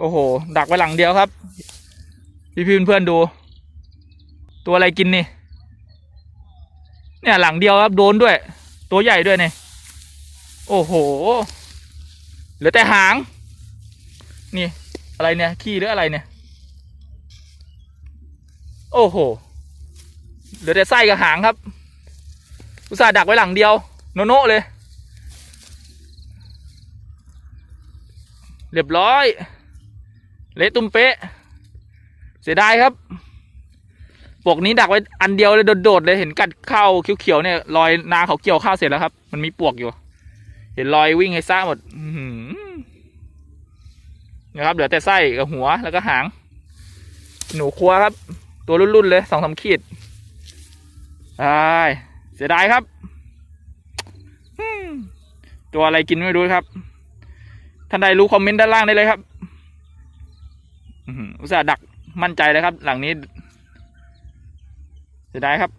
โอ้โห ดักไว้หลังเดียวครับ พี่พี่เพื่อนๆดู ตัวอะไรกินนี่ เนี่ยหลังเดียวครับโดนด้วย ตัวใหญ่ด้วยเนี่ยโอ้โห เหลือแต่หาง นี่ อะไรเนี่ยขี้หรืออะไรเนี่ย โอ้โห เหลือแต่ไส้กับหางครับ อุตส่าห์ดักไว้หลังเดียว โนโน่เลย เรียบร้อย เละตุ้มเป๊ะ เสียดายครับปวกนี้ดักไว้อันเดียวเลยโดดๆเลยเห็นกัดเข้าเขียวๆเนี่ยรอยนาเขาเกี่ยวข้าวเสร็จแล้วครับ มันมีปวกอยู่ เห็นรอยวิ่งให้ซ่าหมดนะครับเหลือแต่ไส้กับหัวแล้วก็หาง หนูครัวครับ ตัวรุ่นๆเลยสองสาขีดใช่เสียดายครับตัวอะไรกินไม่รู้ครับ ท่านใดรู้คอมเมนต์ด้านล่างได้เลยครับ อุตส่าห์ดักมั่นใจเลยครับ หลังนี้เสียดายครับ